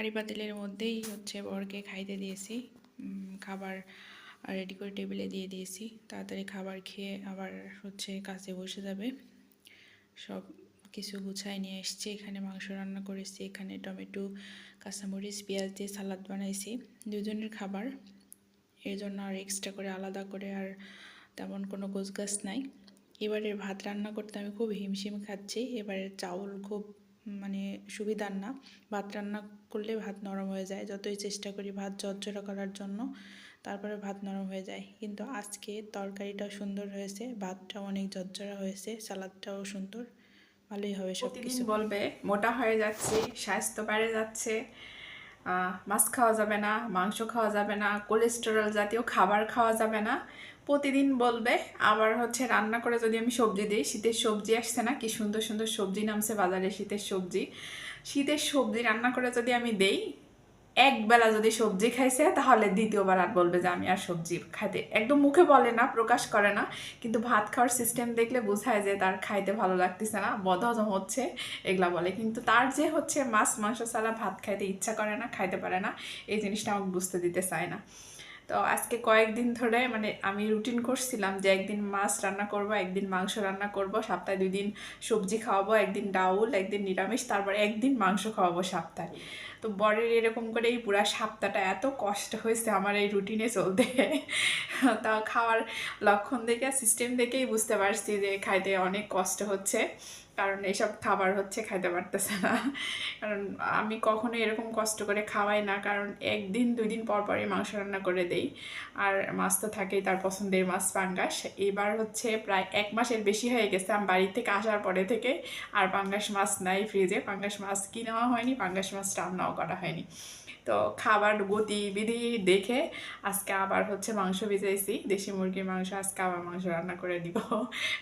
হাঁড়ি পাতিলের মধ্যেই হচ্ছে বরকে খাইতে দিয়েছি। খাবার রেডি করে টেবিলে দিয়ে দিয়েছি। তাড়াতাড়ি খাবার খেয়ে আবার হচ্ছে কাছে বসে যাবে। সব কিছু গুছায় নিয়ে এসেছি। এখানে মাংস রান্না করেছি, এখানে টমেটো, কাঁচামরিচ, পেঁয়াজ দিয়ে সালাদ বানাইছি। দুজনের খাবার। এর জন্য আর এক্সট্রা করে আলাদা করে আর তেমন কোনো গোছগাছ নাই। এবারের ভাত রান্না করতে আমি খুব হিমশিম খাচ্ছি। এবারের চাউল খুব মানে সুবিধার না। ভাত রান্না করলে ভাত নরম হয়ে যায়, যতই চেষ্টা করি ভাত ঝরঝরা করার জন্য, তারপরে ভাত নরম হয়ে যায়। কিন্তু আজকে তরকারিটাও সুন্দর হয়েছে, ভাতটাও অনেক ঝরঝরা হয়েছে, সালাদটাও সুন্দর, ভালোই হবে সব কিছু বলবে, মোটা হয়ে যাচ্ছে, স্বাস্থ্য বেড়ে যাচ্ছে মাছ খাওয়া যাবে না, মাংস খাওয়া যাবে না কোলেস্টেরল জাতীয় খাবার খাওয়া যাবে না প্রতিদিন বলবে, আবার হচ্ছে রান্না করে যদি আমি সবজি দিই, শীতের সবজি আসছে না, কি সুন্দর সুন্দর সবজি নামছে বাজারে শীতের সবজি। শীতের সবজি রান্না করে যদি আমি দেই, এক বেলা যদি সবজি খাইছে, তাহলে দ্বিতীয়বার আর বলবে যে আমি আর সবজি খাইতে, একদম মুখে বলে না, প্রকাশ করে না, কিন্তু ভাত খাওয়ার সিস্টেম দেখলে বোঝায় যে তার খাইতে ভালো লাগতেছে না, বদহজম হচ্ছে, এগুলা বলে। কিন্তু তার যে হচ্ছে মাছ, মাংস ছাড়া ভাত খাইতে ইচ্ছা করে না, খাইতে পারে না, এই জিনিসটা আমাকে বুঝতে দিতে চায় না। তো আজকে কয়েকদিন ধরে মানে আমি রুটিন করছিলাম যে একদিন মাছ রান্না করব, একদিন মাংস রান্না করব, সপ্তাহে দুই দিন সবজি খাওয়াবো, একদিন ডাউল, একদিন নিরামিষ, তারপরে একদিন মাংস খাওয়াবো সপ্তাহে। তো বরের এরকম করে এই পুরা সপ্তাহটা এত কষ্ট হয়েছে আমার এই রুটিনে চলতে। তা খাওয়ার লক্ষণ দেখে সিস্টেম দেখেই বুঝতে পারছি যে খাইতে অনেক কষ্ট হচ্ছে। কারণ এইসব খাবার হচ্ছে খাইতে পারতেছে না। কারণ আমি কখনো এরকম কষ্ট করে খাওয়াই না, কারণ একদিন দুই দিন পর পরই মাংস রান্না করে দেই। আর মাছ তো থাকেই, তার পছন্দের মাছ, পাঙ্গাস। এবার হচ্ছে প্রায় এক মাসের বেশি হয়ে গেছে আমি বাড়ি থেকে আসার পরে থেকে আর পাঙ্গাস মাছ নাই ফ্রিজে পাঙ্গাস মাছ কিনেওয়া হয়নি, পাঙ্গাস মাছ রান্নাও করা হয়নি। তো খাবার গতিবিধি দেখে আজকে আবার হচ্ছে মাংস ভিজাইছি। দেশি মুরগির মাংস, আজকে আবার মাংস রান্না করে দিব।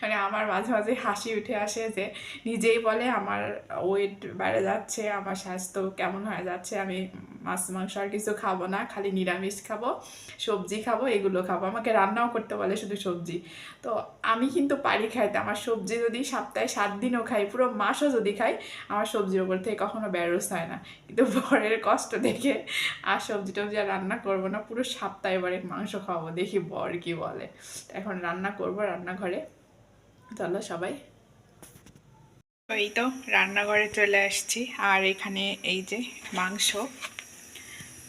মানে আমার মাঝে মাঝে হাসি উঠে আসে যে নিজেই বলে আমার ওয়েট বেড়ে যাচ্ছে, আমার স্বাস্থ্য কেমন হয়ে যাচ্ছে, আমি মাছ, মাংস আর কিছু খাব না, খালি নিরামিষ খাব, সবজি খাব, এগুলো খাব। আমাকে রান্নাও করতে বলে শুধু সবজি। তো আমি কিন্তু পারি খাইতে। আমার সবজি যদি সপ্তাহে সাত দিনও খাই, পুরো মাসও যদি খাই, আমার সবজির ওপর থেকে কখনো ব্যারোস হয় না। কিন্তু বরের কষ্ট দেখে আর সবজি টবজি আর রান্না করব না, পুরো সপ্তাহে এবারে মাংস খাওয়াবো। দেখি বর কি বলে। এখন রান্না করব রান্নাঘরে। চলো সবাই। এই তো রান্নাঘরে চলে আসছি। আর এখানে এই যে মাংস,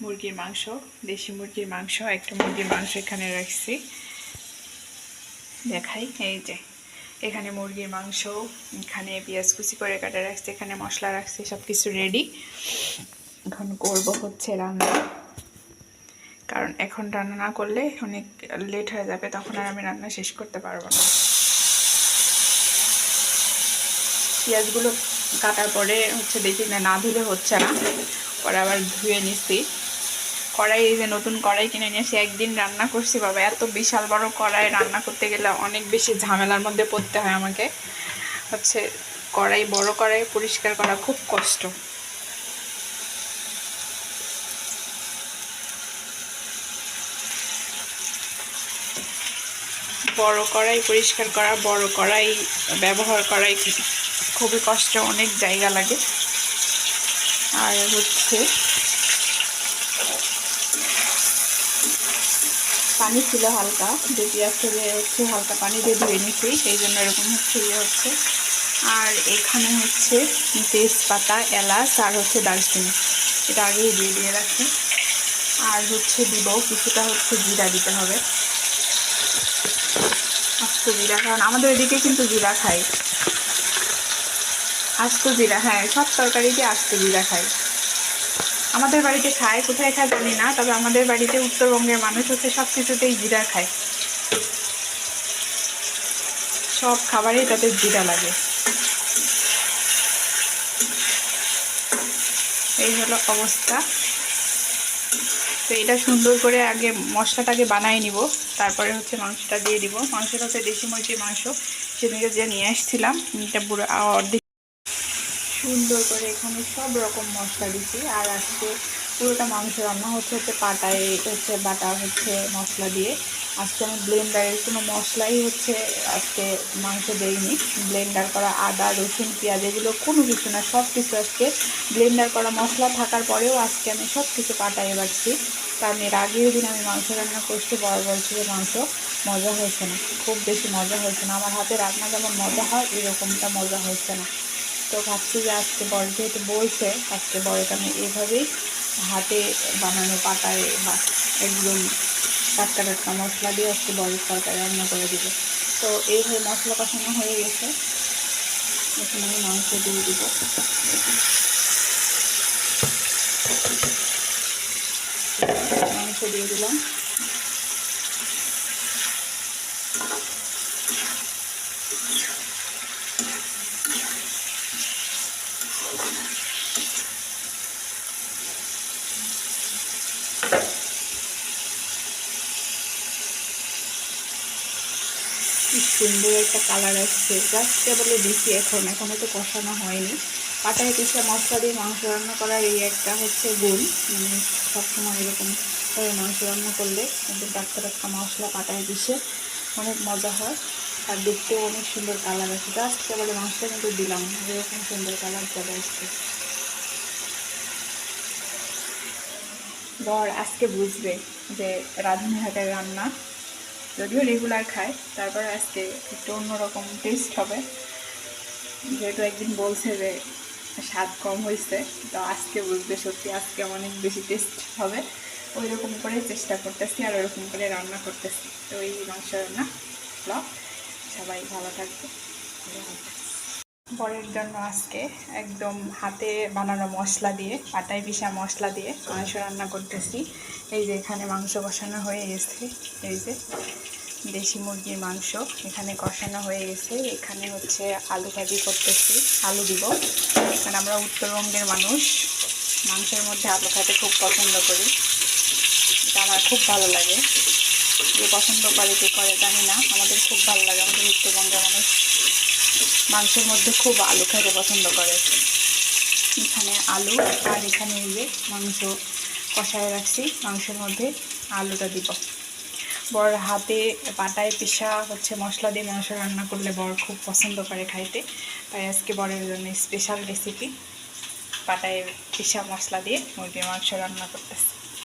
মুরগির মাংস, দেশি মুরগির মাংস, একটা মুরগির মাংস এখানে রাখছি। দেখাই, এই যে, এখানে মুরগির মাংস, এখানে পেঁয়াজ কুচি করে কাটা রাখছি, এখানে মশলা রাখছি সব কিছু রেডি এখন করব হচ্ছে রান্না। কারণ এখন রান্না না করলে অনেক লেট হয়ে যাবে, তখন আর আমি রান্না শেষ করতে পারব না। পেঁয়াজগুলো কাটার পরে হচ্ছে দেখি না না ধুলে হচ্ছে না। পরে আবার ধুয়ে নিচ্ছি কড়াই এই যে নতুন কড়াই কিনে নিয়ে একদিন রান্না করছি বাবা, এত বিশাল বড় কড়াই, রান্না করতে গেলে অনেক বেশি ঝামেলার মধ্যে পড়তে হয় আমাকে। হচ্ছে কড়াই বড় কড়াই পরিষ্কার করা খুব কষ্ট। বড় কড়াই পরিষ্কার করা, বড় কড়াই ব্যবহার করাই খুবই কষ্ট, অনেক জায়গা লাগে। আর হচ্ছে পানি ছিল হালকা যে পেঁয়াজ থেকে হচ্ছে হালকা পানি দিয়ে ধুয়ে নিচ্ছি সেই জন্য এরকম হচ্ছে ইয়ে হচ্ছে। আর এখানে হচ্ছে তেজপাতা, এলাচ আর হচ্ছে দারচিনি। এটা আগেই দিয়ে দিয়ে রাখছি আর হচ্ছে দিব, কিছুটা হচ্ছে জিরা দিতে হবে। আস্ত জিরা, কারণ আমাদের এদিকে কিন্তু জিরা খাই। আস্ত জিরা হ্যাঁ সব তরকারিতে আস্ত জিরা খাই। আমাদের বাড়িতে খায়, কোথায় খায় জানি না, তবে আমাদের বাড়িতে উত্তরবঙ্গের মানুষ হচ্ছে সব কিছুতেই জিরা খায়। সব খাবারেই তাদের জিরা লাগে। এই হলো অবস্থা। তো এটা সুন্দর করে আগে মশলাটাকে বানিয়ে নিব। তারপরে হচ্ছে মাংসটা দিয়ে দিব। মাংসটা হচ্ছে দেশি মুরগির মাংস। সেদিকে যে নিয়ে আসছিলাম, এটা পুরো অর্ধেক সুন্দর করে এখানে সব রকম মশলা দিচ্ছি আর আজকে পুরোটা মাংস রান্না হচ্ছে হচ্ছে পাটায়, হচ্ছে বাটা হচ্ছে মশলা দিয়ে। আজকে আমি ব্লেন্ডারের কোনো মশলাই হচ্ছে আজকে মাংস দেইনি। ব্লেন্ডার করা আদা, রসুন, পেঁয়াজ এগুলো কোনো কিছু না সব কিছু আজকে ব্লেন্ডার করা মশলা থাকার পরেও আজকে আমি সব কিছু পাটাই বাড়ছি কারণ এর আগের দিন আমি মাংস রান্না করছি, বড় বলছি যে মাংস, মজা হয়েছে না, খুব বেশি মজা হয়েছে না। আমার হাতে রান্না যেমন মজা হয়, এরকমটা মজা হয়েছে না। তো ভাবছি যে আজকে বড় যেহেতু বলছে, আজকে বড়টা আমি এভাবেই হাতে বানানো পাটায় বা একদম টাটকা টাটকা মশলা দিয়ে আজকে বড়ের তরকারি রান্না করে দিব। তো এইভাবে মশলা কষানো হয়ে গেছে। এখন আমি মাংস দিয়ে দিব। মাংস দিয়ে দিলাম। সুন্দর একটা কালার আসছে। জাস্ট কেবলে দিছি এখন এখনও তো কষানো হয়নি। পাটায় পিসা মশলা দিয়ে মাংস রান্না করার এই একটা হচ্ছে গুণ। মানে সবসময় এরকম করে মাংস রান্না করলে কিন্তু টাটকা টাটকা মশলা পাটায় পিসে অনেক মজা হয়। আর দেখতেও অনেক সুন্দর কালার আছে জাস্ট কেবলে মাংসটা কিন্তু দিলাম, এরকম সুন্দর কালার চলে আসছে। বর আজকে বুঝবে যে রাঁধুনি হাটের রান্না যদিও রেগুলার খায়, তারপরে আজকে একটু অন্যরকম টেস্ট হবে। যেহেতু একদিন বলছে যে স্বাদ কম হয়েছে, তো আজকে বুঝবে সত্যি আজকে অনেক বেশি টেস্ট হবে। ওই রকম করে চেষ্টা করতেছি আর ওরকম করে রান্না করতেছি। তো এই মাংস রান্না ব্লগ সবাই ভালো থাকবে। পরের জন্য আজকে একদম হাতে বানানো মশলা দিয়ে, পাটায় পিসা মশলা দিয়ে মাংস রান্না করতেছি। এই যে এখানে মাংস বসানো হয়ে গেছে, এই যে দেশি মুরগির মাংস এখানে কষানো হয়ে গেছে। এখানে হচ্ছে আলু ভাজি করতেছি, আলু দিব। কারণ আমরা উত্তরবঙ্গের মানুষ, মাংসের মধ্যে আলু খাতে খুব পছন্দ করি। এটা আমার খুব ভালো লাগে। যে পছন্দ করে কে করে জানি না, আমাদের খুব ভালো লাগে আমাদের উত্তরবঙ্গের মানুষ। মাংসের মধ্যে খুব আলু খেতে পছন্দ করে। এখানে আলু আর এখানে এই যে মাংস কষায় রাখছি। মাংসের মধ্যে আলুটা দিব। বর হাতে পাটায় পিসা হচ্ছে মশলা দিয়ে মাংস রান্না করলে বর খুব পছন্দ করে খাইতে। তাই আজকে বরের জন্য স্পেশাল রেসিপি পাটায় পিসা মশলা দিয়ে মুরগির মাংস রান্না করতেছি।